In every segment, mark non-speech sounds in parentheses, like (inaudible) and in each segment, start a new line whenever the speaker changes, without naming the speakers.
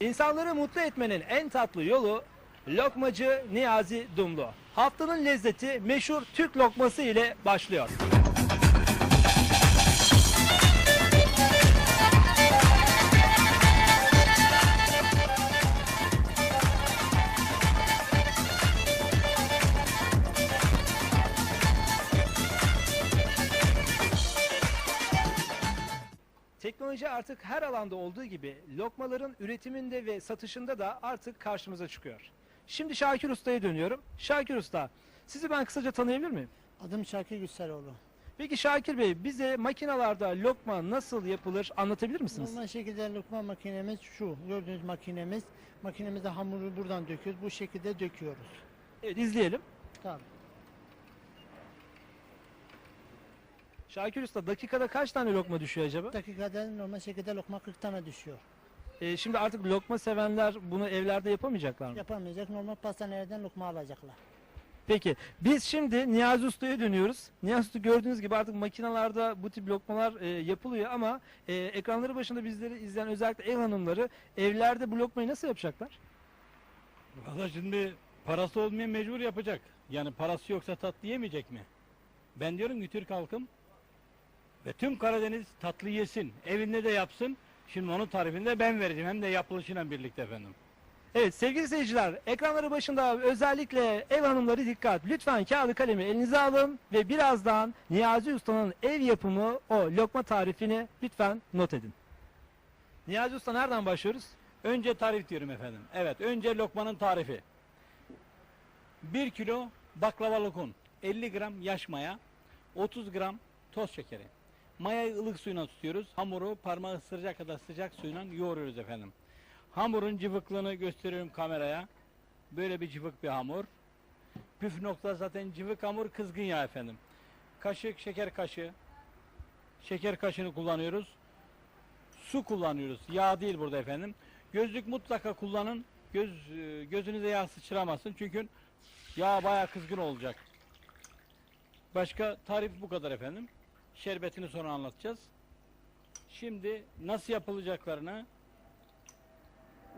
İnsanları mutlu etmenin en tatlı yolu lokmacı Niyazi Dumlu. Haftanın lezzeti meşhur Türk lokması ile başlıyor. Teknoloji artık her alanda olduğu gibi lokmaların üretiminde ve satışında da artık karşımıza çıkıyor. Şimdi Şakir Usta'ya dönüyorum. Şakir Usta, sizi ben kısaca tanıyabilir miyim?
Adım Şakir Gülseroğlu.
Peki Şakir Bey, bize makinalarda lokma nasıl yapılır anlatabilir misiniz?
Normal şekilde lokma makinemiz şu. Gördüğünüz makinemiz. Makinemizde hamuru buradan döküyoruz. Bu şekilde döküyoruz.
Evet, izleyelim.
Tamam.
Şakir Usta, dakikada kaç tane lokma düşüyor acaba?
Dakikada normal şekilde lokma 40 tane düşüyor.
Ee, şimdi artık lokma sevenler bunu evlerde yapamayacaklar mı?
Yapamayacak. Normal pastanelerden lokma alacaklar.
Peki, biz şimdi Niyazi Usta'ya dönüyoruz. Niyazi Usta gördüğünüz gibi artık makinalarda bu tip lokmalar e, yapılıyor ama e, ekranları başında bizleri izleyen özellikle ev hanımları evlerde bu lokmayı nasıl yapacaklar?
Valla şimdi parası olmayan mecbur yapacak. Yani parası yoksa tatlı yemeyecek mi? Ben diyorum ki Türk halkım ve tüm Karadeniz tatlı yesin. Evinde de yapsın. Şimdi onun tarifini de ben vereceğim. Hem de yapılışıyla birlikte efendim.
Evet sevgili seyirciler ekranları başında özellikle ev hanımları dikkat. Lütfen kağıdı kalemi elinize alın ve birazdan Niyazi Usta'nın ev yapımı o lokma tarifini lütfen not edin. Niyazi Usta nereden başlıyoruz?
Önce tarif diyorum efendim. Evet önce lokmanın tarifi. 1 kilo baklavalık un, 50 gram yaş maya, 30 gram toz şekeri. Mayayı ılık suyuna tutuyoruz. Hamuru parmağı ısıracak kadar sıcak suyla yoğuruyoruz efendim. Hamurun cıvıklığını gösteriyorum kameraya. Böyle bir cıvık bir hamur. Püf nokta zaten cıvık hamur kızgın yağ efendim. Kaşık şeker kaşığı. Şeker kaşığını kullanıyoruz. Su kullanıyoruz. Yağ değil burada efendim. Gözlük mutlaka kullanın. Göz e, gözünüze yağ sıçramasın. Çünkü yağ bayağı kızgın olacak. Başka tarif bu kadar efendim. Şerbetini sonra anlatacağız. Şimdi nasıl yapılacaklarını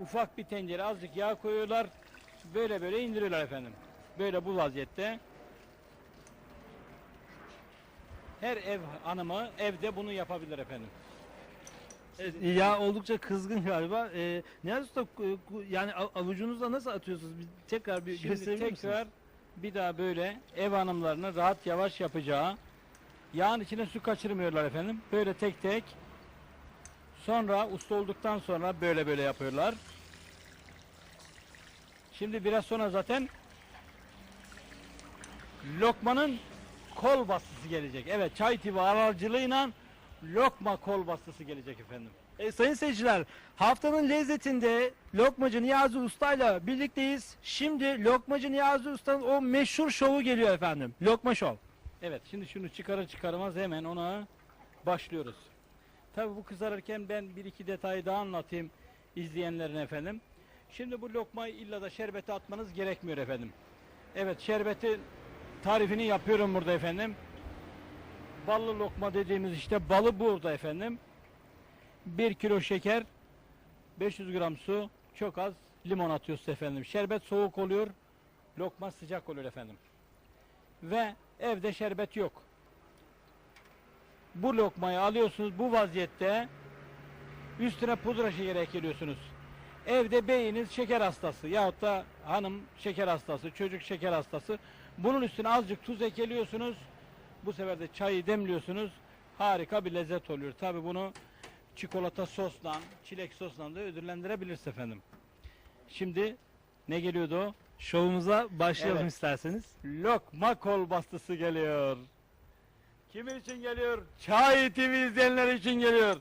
ufak bir tencere azıcık yağ koyuyorlar. Böyle böyle indiriyorlar efendim. Böyle bu vaziyette. Her ev hanımı evde bunu yapabilir efendim.
Evet, yağ oldukça kızgın galiba. Ee, Niyazi Usta yani av- avucunuzla nasıl atıyorsunuz? Bir, tekrar bir
Şimdi
gösterebilir misiniz?
tekrar bir daha böyle ev hanımlarının rahat yavaş yapacağı yağın içine su kaçırmıyorlar efendim. Böyle tek tek sonra usta olduktan sonra böyle böyle yapıyorlar. Şimdi biraz sonra zaten lokmanın kol bastısı gelecek. Evet çay tivi aracılığıyla lokma kol bastısı gelecek efendim.
E, sayın seyirciler, haftanın lezzetinde Lokmacı Niyazi Usta'yla birlikteyiz. Şimdi Lokmacı Niyazi Usta'nın o meşhur şovu geliyor efendim. Lokma şov.
Evet şimdi şunu çıkarır çıkarmaz hemen ona başlıyoruz. Tabi bu kızarırken ben bir iki detayı daha anlatayım izleyenlerin efendim. Şimdi bu lokmayı illa da şerbete atmanız gerekmiyor efendim. Evet şerbeti tarifini yapıyorum burada efendim. Ballı lokma dediğimiz işte balı burada efendim. 1 kilo şeker, 500 gram su, çok az limon atıyoruz efendim. Şerbet soğuk oluyor, lokma sıcak oluyor efendim ve evde şerbet yok. Bu lokmayı alıyorsunuz bu vaziyette üstüne pudra şekeri ekliyorsunuz. Evde beyiniz şeker hastası yahut da hanım şeker hastası, çocuk şeker hastası. Bunun üstüne azıcık tuz ekliyorsunuz. Bu sefer de çayı demliyorsunuz. Harika bir lezzet oluyor. Tabi bunu çikolata sosla, çilek sosla da ödüllendirebilirsiniz efendim. Şimdi ne geliyordu o?
Şovumuza başlayalım
Evet.
isterseniz.
Lokma kol bastısı geliyor. Kimin için geliyor? Çay TV izleyenler için geliyor.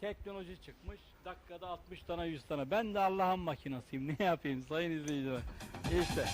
Teknoloji çıkmış. Dakikada 60 tane 100 tane. Ben de Allah'ın makinasıyım. (laughs) Ne yapayım sayın izleyiciler? İşte.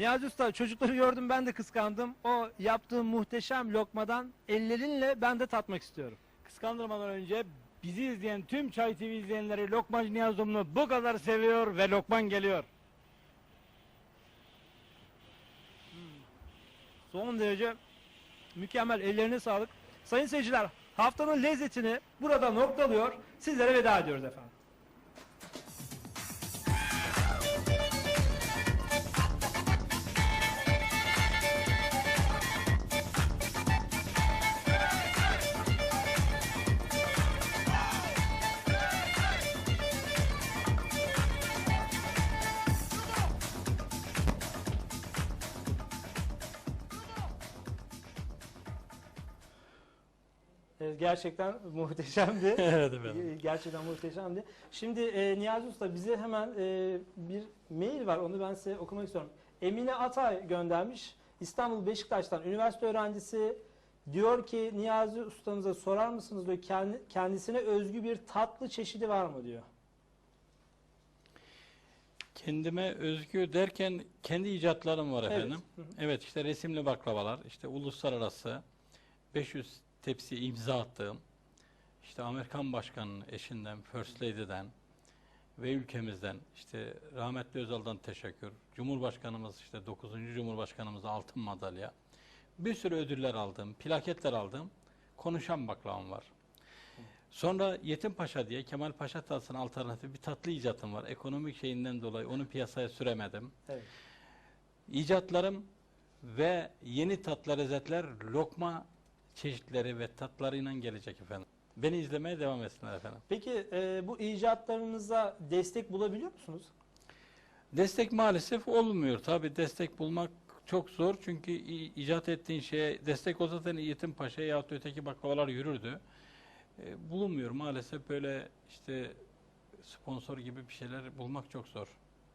Niyazi Usta çocukları gördüm ben de kıskandım. O yaptığın muhteşem lokmadan ellerinle ben de tatmak istiyorum.
Kıskandırmadan önce bizi izleyen tüm Çay TV izleyenleri Lokmacı Niyazi Dumlu bu kadar seviyor ve Lokman geliyor.
Son derece mükemmel ellerine sağlık. Sayın seyirciler haftanın lezzetini burada noktalıyor. Sizlere veda ediyoruz efendim. Gerçekten (laughs) muhteşemdi. (laughs)
Evet efendim.
Ge- Gerçekten muhteşemdi. Şimdi e, Niyazi Usta bize hemen e, bir mail var. Onu ben size okumak istiyorum. Emine Atay göndermiş. İstanbul Beşiktaş'tan üniversite öğrencisi diyor ki Niyazi Usta'nıza sorar mısınız diyor. Kendi, kendisine özgü bir tatlı çeşidi var mı diyor.
Kendime özgü derken kendi icatlarım var
Evet.
efendim.
Hı.
Evet işte resimli baklavalar, işte uluslararası 500 tepsi imza attığım, işte Amerikan Başkanı'nın eşinden, First Lady'den ve ülkemizden, işte rahmetli Özal'dan teşekkür, Cumhurbaşkanımız işte 9. Cumhurbaşkanımız altın madalya, bir sürü ödüller aldım, plaketler aldım, konuşan baklavam var. Sonra Yetim Paşa diye Kemal Paşa tatlısına alternatif bir tatlı icatım var. Ekonomik şeyinden dolayı onu piyasaya süremedim.
Evet.
İcatlarım ve yeni tatlı lezzetler lokma çeşitleri ve tatlarıyla gelecek efendim. Beni izlemeye devam etsinler efendim.
Peki e, bu icatlarınıza destek bulabiliyor musunuz?
Destek maalesef olmuyor. Tabi destek bulmak çok zor çünkü icat ettiğin şeye destek olsa zaten Yetim Paşa yahut öteki baklavalar yürürdü. E, bulunmuyor maalesef böyle işte sponsor gibi bir şeyler bulmak çok zor.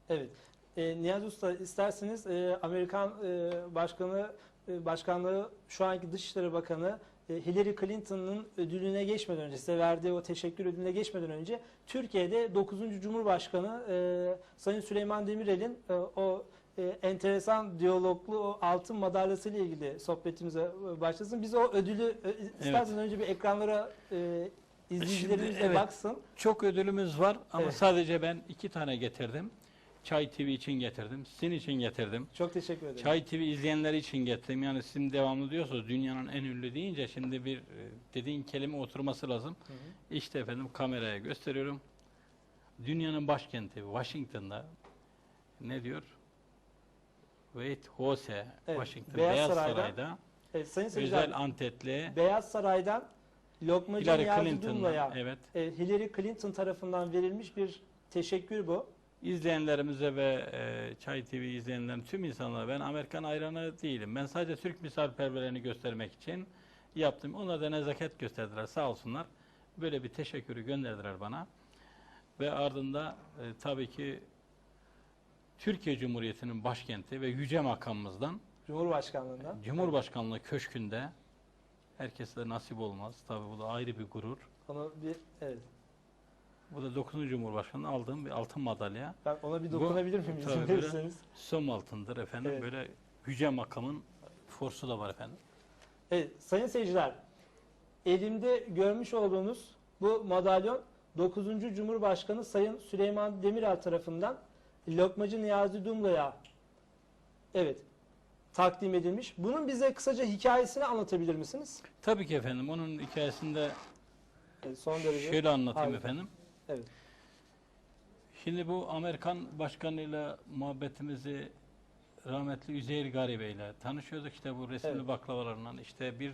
Evet. E, Niyazi Usta isterseniz e, Amerikan e, Başkanı Başkanlığı şu anki Dışişleri Bakanı e, Hillary Clinton'ın ödülüne geçmeden önce size verdiği o teşekkür ödülüne geçmeden önce Türkiye'de 9. Cumhurbaşkanı e, Sayın Süleyman Demirel'in e, o e, enteresan diyaloglu o altın madalyası ile ilgili sohbetimize e, başlasın. Biz o ödülü e, isterseniz önce bir ekranlara e, izleyicilerimiz
evet.
baksın.
Çok ödülümüz var ama
Evet.
sadece ben iki tane getirdim. Çay TV için getirdim, sizin için getirdim.
Çok teşekkür ederim.
Çay TV izleyenler için getirdim. Yani sizin devamlı diyorsunuz dünyanın en ünlü deyince şimdi bir e, dediğin kelime oturması lazım.
Hı hı.
İşte efendim kameraya gösteriyorum. Dünyanın başkenti Washington'da ne diyor? White House,
Evet,
Washington
Beyaz
Beyaz,
Saray'da
Saray'da
Evet, sayın seyirciler,
özel antetli
Beyaz Saray'dan Lokmacı
Hillary
Niyazi
Clinton'la
Dumla'ya
evet
e, Hillary Clinton tarafından verilmiş bir teşekkür bu.
İzleyenlerimize ve e, Çay TV izleyenlerin tüm insanlara ben Amerikan hayranı değilim. Ben sadece Türk misafirperverliğini göstermek için yaptım. Onlar da nezaket gösterdiler sağ olsunlar. Böyle bir teşekkürü gönderdiler bana. Ve ardında e, tabii ki Türkiye Cumhuriyeti'nin başkenti ve yüce makamımızdan
Cumhurbaşkanlığından.
Cumhurbaşkanlığı köşkünde herkese nasip olmaz. Tabii bu da ayrı bir gurur.
Onu bir evet.
Bu da 9. Cumhurbaşkanı aldığım bir altın madalya.
Ben ona bir dokunabilir miyim izin verirseniz?
Som altındır efendim.
Evet.
Böyle yüce makamın forsu da var efendim.
Evet, sayın seyirciler. Elimde görmüş olduğunuz bu madalyon 9. Cumhurbaşkanı Sayın Süleyman Demirel tarafından Lokmacı Niyazi Dumla'ya evet takdim edilmiş. Bunun bize kısaca hikayesini anlatabilir misiniz?
Tabii ki efendim. Onun hikayesinde
Evet, son derece.
şöyle anlatayım
Harika.
efendim.
Evet.
Şimdi bu Amerikan başkanıyla muhabbetimizi rahmetli Üzeyir Garibe ile tanışıyorduk. İşte bu resimli
Evet.
baklavalarından işte bir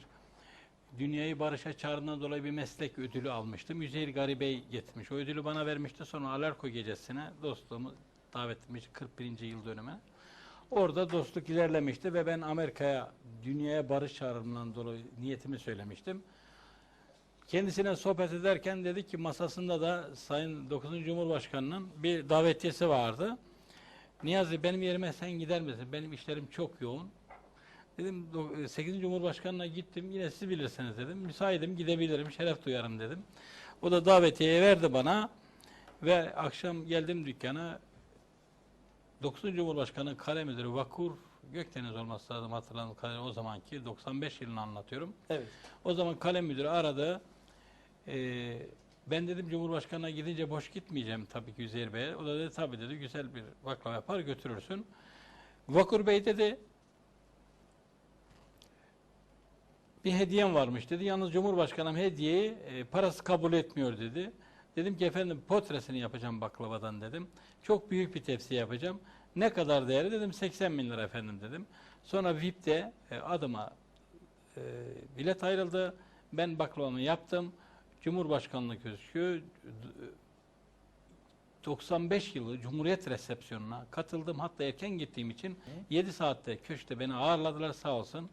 Dünyayı Barış'a çağrından dolayı bir meslek ödülü almıştım. Üzeyir Garibey getirmiş. O ödülü bana vermişti. Sonra Alarko gecesine dostluğumu davet etmiş 41. yıl dönümü. Orada dostluk ilerlemişti ve ben Amerika'ya, dünyaya barış çağrımından dolayı niyetimi söylemiştim. Kendisine sohbet ederken dedi ki masasında da Sayın 9. Cumhurbaşkanı'nın bir davetiyesi vardı. Niyazi benim yerime sen gider misin? Benim işlerim çok yoğun. Dedim do- 8. Cumhurbaşkanı'na gittim. Yine siz bilirsiniz dedim. Müsaitim gidebilirim. Şeref duyarım dedim. O da davetiyeyi verdi bana. Ve akşam geldim dükkana. 9. Cumhurbaşkanı Kale Müdürü Vakur Gökdeniz olması lazım hatırladığım kadarıyla o zamanki 95 yılını anlatıyorum.
Evet.
O zaman Kale Müdürü aradı. Ee, ben dedim Cumhurbaşkanı'na gidince boş gitmeyeceğim tabii ki Üzeyir Bey'e. O da dedi tabii dedi güzel bir baklava yapar götürürsün. Vakur Bey dedi bir hediyem varmış dedi. Yalnız Cumhurbaşkanım hediyeyi e, parası kabul etmiyor dedi. Dedim ki efendim potresini yapacağım baklavadan dedim. Çok büyük bir tepsi yapacağım. Ne kadar değeri dedim 80 bin lira efendim dedim. Sonra VIP'te e, adıma e, bilet ayrıldı. Ben baklavamı yaptım. Cumhurbaşkanlığı Köşkü 95 yılı Cumhuriyet resepsiyonuna katıldım. Hatta erken gittiğim için 7 saatte köşkte beni ağırladılar sağ olsun.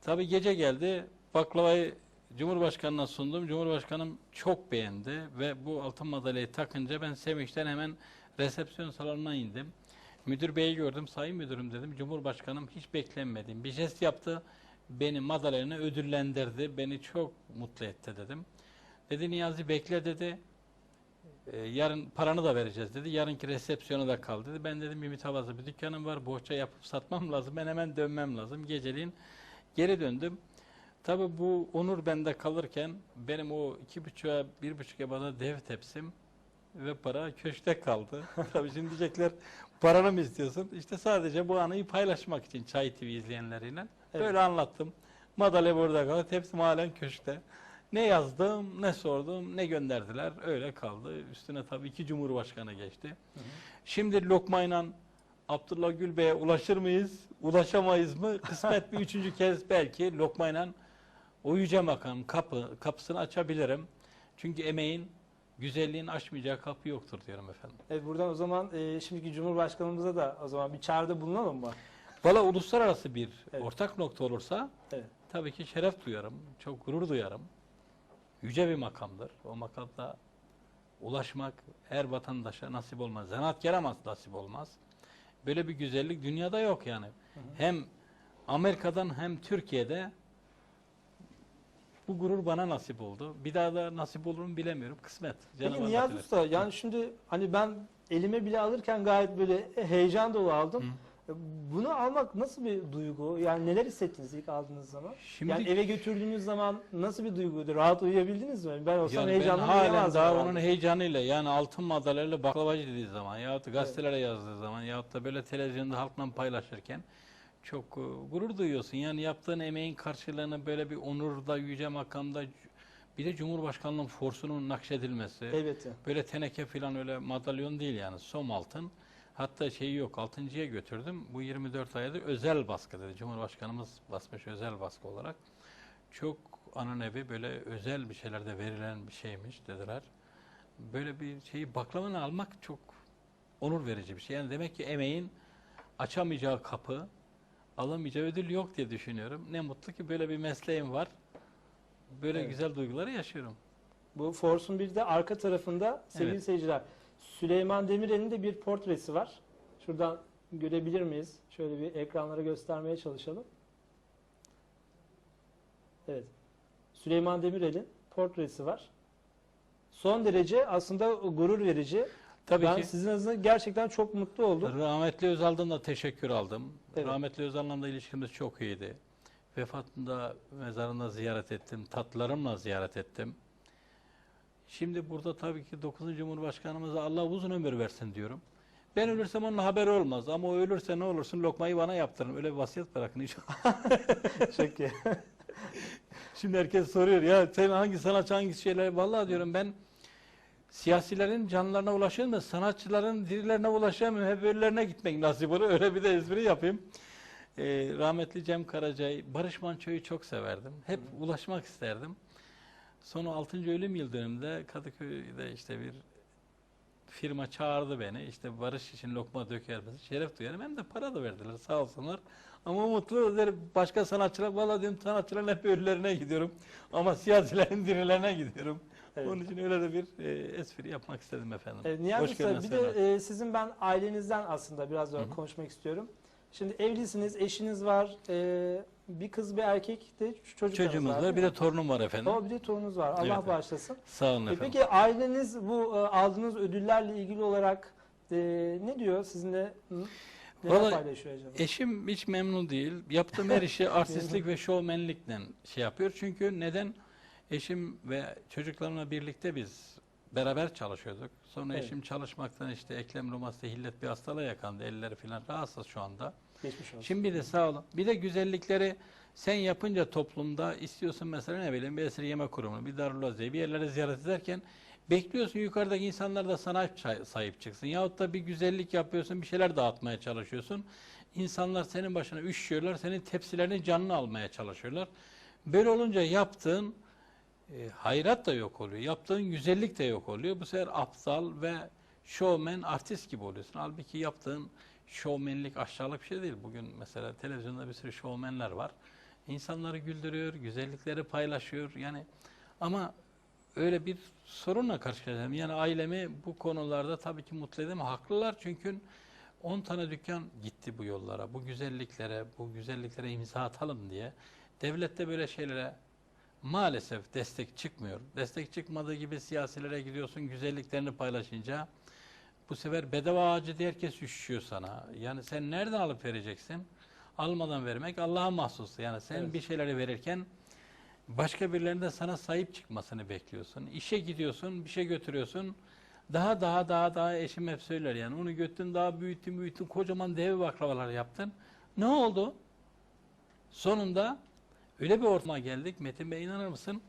Tabi gece geldi. Baklavayı Cumhurbaşkanı'na sundum. Cumhurbaşkanım çok beğendi ve bu altın madalyayı takınca ben sevinçten hemen resepsiyon salonuna indim. Müdür beyi gördüm. Sayın müdürüm dedim. Cumhurbaşkanım hiç beklenmediğim bir jest yaptı. Beni madalyayla ödüllendirdi. Beni çok mutlu etti dedim. Dedi Niyazi bekle dedi. "Ee, yarın paranı da vereceğiz dedi. Yarınki resepsiyona da kal dedi. Ben dedim bir mütevazı bir dükkanım var. Bohça yapıp satmam lazım. Ben hemen dönmem lazım. Geceliğin geri döndüm. Tabi bu onur bende kalırken benim o iki buçuğa bir buçuk ebada dev tepsim ve para köşkte kaldı. (laughs) Tabii şimdi diyecekler paranı mı istiyorsun? İşte sadece bu anıyı paylaşmak için Çay TV izleyenleriyle
Evet.
böyle anlattım. Madalya burada kaldı. Tepsim halen köşkte. Ne yazdım, ne sordum, ne gönderdiler. Öyle kaldı. Üstüne tabii iki cumhurbaşkanı geçti. Şimdi lokmayla Abdullah Gül Bey'e ulaşır mıyız? Ulaşamayız mı? Kısmet bir üçüncü kez belki lokmayla o yüce makam kapı, kapısını açabilirim. Çünkü emeğin, güzelliğin aşmayacağı kapı yoktur diyorum efendim.
Evet buradan o zaman e, şimdiki Cumhurbaşkanımıza da o zaman bir çağrıda bulunalım mı?
Valla uluslararası bir
Evet.
ortak nokta olursa
Evet.
tabii ki şeref duyarım, çok gurur duyarım. Yüce bir makamdır. O makamda ulaşmak her vatandaşa nasip olmaz. Zanaatkara nasip olmaz. Böyle bir güzellik dünyada yok yani. Hem Amerika'dan hem Türkiye'de bu gurur bana nasip oldu. Bir daha da nasip olur mu bilemiyorum. Kısmet.
Peki
Cenab-ı
Niyazi Usta yani şimdi hani ben elime bile alırken gayet böyle heyecan dolu aldım. E, Bunu almak nasıl bir duygu? Yani neler hissettiniz ilk aldığınız zaman?
Şimdi
yani eve götürdüğünüz zaman nasıl bir duyguydu? Rahat uyuyabildiniz mi? Ben olsam
Yani ben
heyecanla
halen daha
herhalde.
onun heyecanıyla yani altın madalyayla baklavacı dediği zaman yahut da gazetelere yazdığı zaman yahut da böyle televizyonda halkla paylaşırken çok e, gurur duyuyorsun. Yani yaptığın emeğin karşılığını böyle bir onurda, yüce makamda bir de Cumhurbaşkanlığının forsunun nakşedilmesi.
Elbette.
Böyle teneke falan öyle madalyon değil yani som altın. Hatta şeyi yok altıncıya götürdüm. Bu 24 ayda özel baskı dedi. Cumhurbaşkanımız basmış özel baskı olarak. Çok ananevi böyle özel bir şeylerde verilen bir şeymiş dediler. Böyle bir şeyi baklavanı almak çok onur verici bir şey. Yani demek ki emeğin açamayacağı kapı, alamayacağı ödül yok diye düşünüyorum. Ne mutlu ki böyle bir mesleğim var. Böyle
Evet.
güzel duyguları yaşıyorum.
Bu Force'un bir de arka tarafında sevgili
Evet.
seyirciler Süleyman Demirel'in de bir portresi var. Şuradan görebilir miyiz? Şöyle bir ekranlara göstermeye çalışalım. Evet. Süleyman Demirel'in portresi var. Son derece aslında gurur verici.
Tabii
ben
ki.
sizin adınıza gerçekten çok mutlu oldum.
Rahmetli Özal'dan da teşekkür aldım.
Evet.
Rahmetli Özal'la da ilişkimiz çok iyiydi. Vefatında mezarında ziyaret ettim. Tatlarımla ziyaret ettim. Şimdi burada tabii ki 9. Cumhurbaşkanımıza Allah uzun ömür versin diyorum. Ben ölürsem onun haberi olmaz ama o ölürse ne olursun lokmayı bana yaptırın. Öyle bir vasiyet bırakın inşallah. (laughs)
Çok iyi.
Şimdi herkes soruyor ya sen hangi sanatçı hangi şeyler vallahi diyorum ben siyasilerin canlarına ulaşamıyorum sanatçıların dirilerine ulaşamıyorum hep ölülerine gitmek nasip oluyor öyle bir de espri yapayım Ee, rahmetli Cem Karacay Barış Manço'yu çok severdim hep ulaşmak isterdim sonra 6. ölüm yıl dönümünde Kadıköy'de işte bir firma çağırdı beni işte barış için lokma döker misin şeref duyarım hem de para da verdiler sağ olsunlar ama mutlu ederim. Başka sanatçılar, valla diyorum sanatçıların hep ölülerine gidiyorum. Ama siyasilerin (laughs) dirilerine gidiyorum.
Evet.
Onun için öyle de bir e, espri yapmak istedim efendim.
E, Niyazi
Hoş
Usta bir de e, sizin ben ailenizden aslında biraz daha
Hı hı.
konuşmak istiyorum. Şimdi evlisiniz, eşiniz var, e, bir kız bir erkek de çocuklarınız
Çocuğumuz
var.
var, bir de torunum var efendim.
Tamam bir de torununuz var. Allah
Evet.
bağışlasın.
Sağ olun
E,
efendim.
peki aileniz bu e, aldığınız ödüllerle ilgili olarak Ee, ne diyor sizinle? Neler paylaşıyor acaba?
Eşim hiç memnun değil. Yaptığım her işi (laughs) artistlik ve şovmenlikle şey yapıyor. Çünkü neden? Eşim ve çocuklarımla birlikte biz beraber çalışıyorduk. Sonra
Evet.
eşim çalışmaktan işte eklem roması hillet bir hastalığa yakandı. Elleri falan rahatsız şu anda.
Geçmiş olsun.
Şimdi bir de sağ olun. Bir de güzellikleri sen yapınca toplumda istiyorsun mesela ne bileyim bir esir yeme kurumunu, bir Darül Azize'yi bir yerlere ziyaret ederken bekliyorsun yukarıdaki insanlar da sana sahip çıksın. Yahut da bir güzellik yapıyorsun, bir şeyler dağıtmaya çalışıyorsun. İnsanlar senin başına üşüyorlar, senin tepsilerini canını almaya çalışıyorlar. Böyle olunca yaptığın e, hayrat da yok oluyor. Yaptığın güzellik de yok oluyor. Bu sefer aptal ve şovmen, artist gibi oluyorsun. Halbuki yaptığın şovmenlik aşağılık bir şey değil. Bugün mesela televizyonda bir sürü şovmenler var. İnsanları güldürüyor, güzellikleri paylaşıyor. Yani ama öyle bir sorunla karşılaşıyorum. Yani ailemi bu konularda tabii ki mutlu edemem. Haklılar çünkü 10 tane dükkan gitti bu yollara, bu güzelliklere, bu güzelliklere imza atalım diye. Devlet de böyle şeylere maalesef destek çıkmıyor. Destek çıkmadığı gibi siyasilere gidiyorsun güzelliklerini paylaşınca bu sefer bedava ağacı diye herkes üşüyor sana. Yani sen nereden alıp vereceksin? Almadan vermek Allah'a mahsus. Yani sen
Evet.
bir şeyleri verirken başka birilerinin de sana sahip çıkmasını bekliyorsun. İşe gidiyorsun, bir şey götürüyorsun. Daha daha daha daha eşim hep söyler yani onu götürdün daha büyüttün büyüttün kocaman dev baklavalar yaptın. Ne oldu? Sonunda öyle bir ortama geldik. Metin Bey inanır mısın?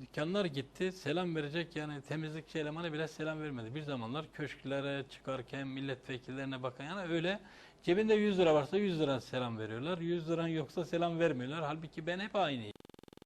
Dükkanlar gitti. Selam verecek yani temizlikçi elemanı bile selam vermedi. Bir zamanlar köşklere çıkarken milletvekillerine bakan yani öyle cebinde 100 lira varsa 100 lira selam veriyorlar. 100 liran yoksa selam vermiyorlar. Halbuki ben hep aynıyım.